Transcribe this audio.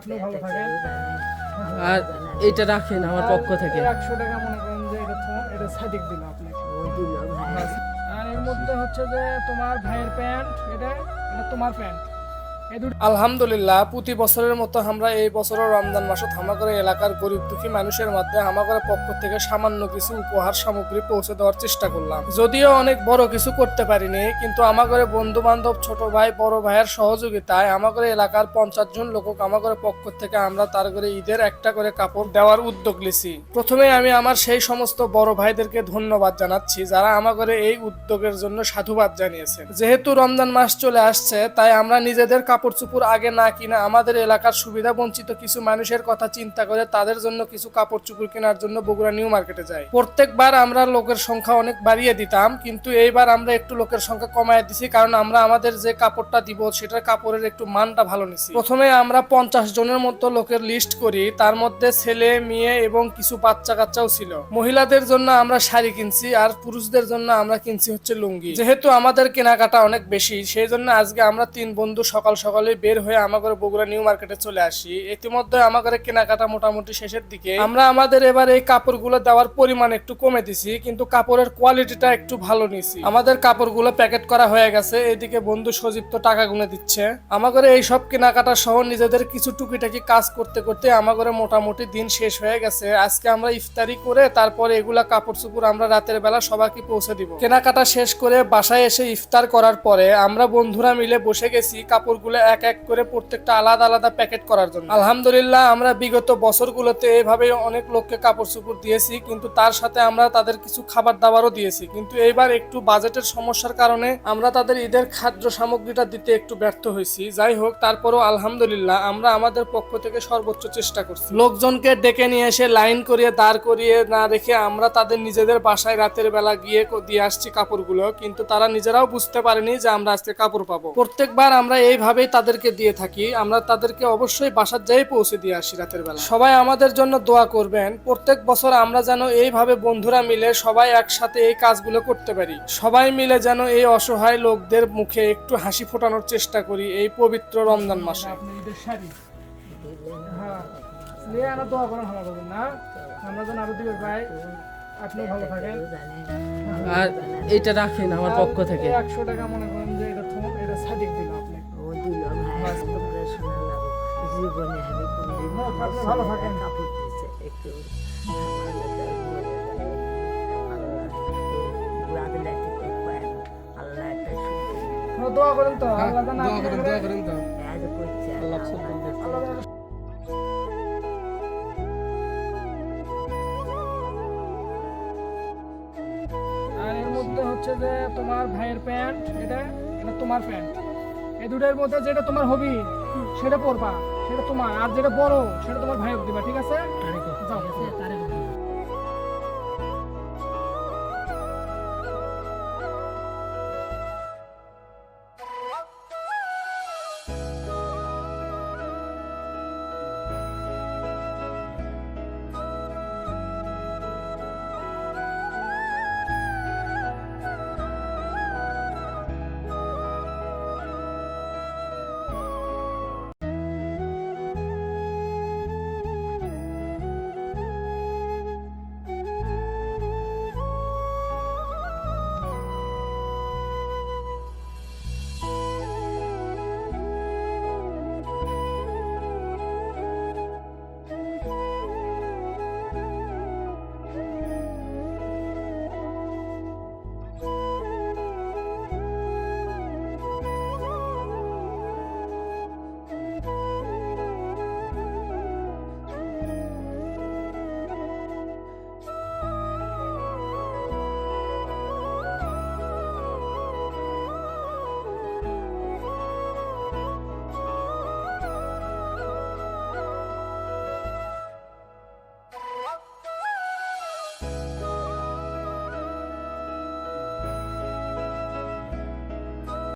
আপনি ভালো থাকেন। আর এটা রাখেন আমার পক্ষ থেকে। একশো টাকা মনে করেন যে এটা তোমার এটা সাদিক দিল আপনাকে। আর এর মধ্যে হচ্ছে যে তোমার ভাইয়ের প্যান্ট এটা এটা তোমার প্যান্ট। আলহামদুলিল্লাহ, প্রতি বছরের মতো আমরা এই বছরের রমজান মাসে হামাগড়ে এলাকার গরিব দুঃখী মানুষের মধ্যে হামাগড়ের পক্ষ থেকে সামান্য কিছু উপহার সামগ্রী পৌঁছে দেওয়ার চেষ্টা করলাম। যদিও অনেক বড় কিছু করতে পারিনি, কিন্তু আমাগরে বন্ধু বান্ধব ছোট ভাই, বড় ভাইয়ের সহযোগিতায় আমাগরে এলাকার পঞ্চাশ জন লোক আমাগরে পক্ষ থেকে আমরা তার করে ঈদের একটা করে কাপড় দেওয়ার উদ্যোগ নিছি। প্রথমে আমি আমার সেই সমস্ত বড় ভাইদেরকে ধন্যবাদ জানাচ্ছি, যারা আমাগরে এই উদ্যোগের জন্য সাধুবাদ জানিয়েছেন। যেহেতু রমজান মাস চলে আসছে, তাই আমরা নিজেদের কাপড় চুপুর আগে না কিনা, আমাদের এলাকার সুবিধা বঞ্চিত কিছু মানুষের কথা চিন্তা করে তাদের জন্য কিছু কাপড় কেনার জন্য বগুড়া নিউ মার্কেটে যাই প্রত্যেকবার আমরা লোকের সংখ্যা অনেক বাড়িয়ে দিতাম, কিন্তু এইবার আমরা একটু লোকের সংখ্যা কমায় দিছি, কারণ আমরা আমাদের যে কাপড়টা দিব সেটার কাপড়ের একটু মানটা ভালো নিছি। প্রথমে আমরা পঞ্চাশ জনের মতো লোকের লিস্ট করি, তার মধ্যে ছেলে, মেয়ে এবং কিছু বাচ্চা কাচ্চাও ছিল। মহিলাদের জন্য আমরা শাড়ি কিনছি আর পুরুষদের জন্য আমরা কিনছি হচ্ছে লুঙ্গি। যেহেতু আমাদের কেনাকাটা অনেক বেশি, সেই জন্য আজকে আমরা তিন বন্ধু সকাল সকালে বের হয়ে আমাদের বগুড়া নিউ মার্কেটে চলে আসি। ইতিমধ্যে আমাদের কেনাকাটা মোটামুটি শেষের দিকে। আমরা আমাদের এবার এই কাপড়গুলো দেওয়ার পরিমাণ একটু কমে দিছি, কিন্তু কাপড়ের কোয়ালিটিটা একটু ভালো নিছি। আমাদের কাপড়গুলো প্যাকেট করা হয়ে গেছে, এদিকে বন্ধু সজীব তো টাকা গুনে দিচ্ছে। আমাদের এই সব কেনাকাটা সহ নিজেদের কিছু টুকিটাকি কাজ করতে করতে আমাদের মোটামুটি দিন শেষ হয়ে গেছে। আজকে আমরা ইফতারি করে তারপরে এগুলা কাপড় চুপুর আমরা রাতের বেলা সবাইকে পৌঁছে দিব। কেনাকাটা শেষ করে বাসায় এসে ইফতার করার পরে আমরা বন্ধুরা মিলে বসে গেছি, কাপড়গুলো এক এক করে প্রত্যেকটা আলাদা আলাদা প্যাকেট করার জন্য। আলহামদুলিল্লাহ, আমরা বিগত বছরগুলোতে এভাবে অনেক লোককে কাপড় চুপুর দিয়েছি, কিন্তু তার সাথে আমরা তাদের কিছু খাবার দাবারও দিয়েছি। কিন্তু এইবার একটু বাজেটের সমস্যার কারণে আমরা তাদের ঈদের খাদ্য সামগ্রীটা দিতে একটু ব্যর্থ হয়েছি। যাই হোক, তারপরও আলহামদুলিল্লাহ আমরা আমাদের পক্ষ থেকে সর্বোচ্চ চেষ্টা করছি। লোকজনকে ডেকে নিয়ে এসে লাইন করিয়ে, দাঁড় করিয়ে না রেখে আমরা তাদের নিজেদের বাসায় রাতের বেলা গিয়ে দিয়ে আসছি কাপড়গুলো, কিন্তু তারা নিজেরাও বুঝতে পারেনি যে আমরা আজকে কাপড় পাবো। প্রত্যেকবার আমরা এইভাবেই তাদেরকে দিয়ে থাকি। আমরা তাদেরকে অবশ্যই বাসার যাই পৌঁছে দিয়ে আসি রাতের বেলা। সবাই আমাদের জন্য দোয়া করবেন প্রত্যেক বছর আমরা যেন এইভাবে বন্ধুরা মিলে সবাই একসাথে এই কাজগুলো করতে পারি। সবাই মিলে যেন এই অসহায় লোকদের মুখে একটু হাসি ফোটানোর চেষ্টা করি এই পবিত্র রমজান মাসে। আপনি হ্যাঁ দোয়া করেন ভালো না? আমরা যেন আরও দিবে ভাই আপনি ভালো থাকেন। আর এটা রাখেন আমার পক্ষ থেকে। একশো টাকা মনে ভালো থাকেন। কাপড় দিয়েছে একটু আল্লাহ একটা সুখ দোয়া করেন তো? আল্লাহ দোয়া করেন দোয়া করেন তো। আল্লাহ আল্লাহ সব করবে। আল্লাহ যেন আর এর মধ্যে হচ্ছে যে তোমার ভাইয়ের প্যান্ট এটা? এটা তোমার প্যান্ট। এই দুটোর মধ্যে যেটা তোমার হবি সেটা পড়বা সেটা তোমার আর যেটা বড় সেটা তোমার ভাইয়ের দিবা ঠিক আছে? যাও।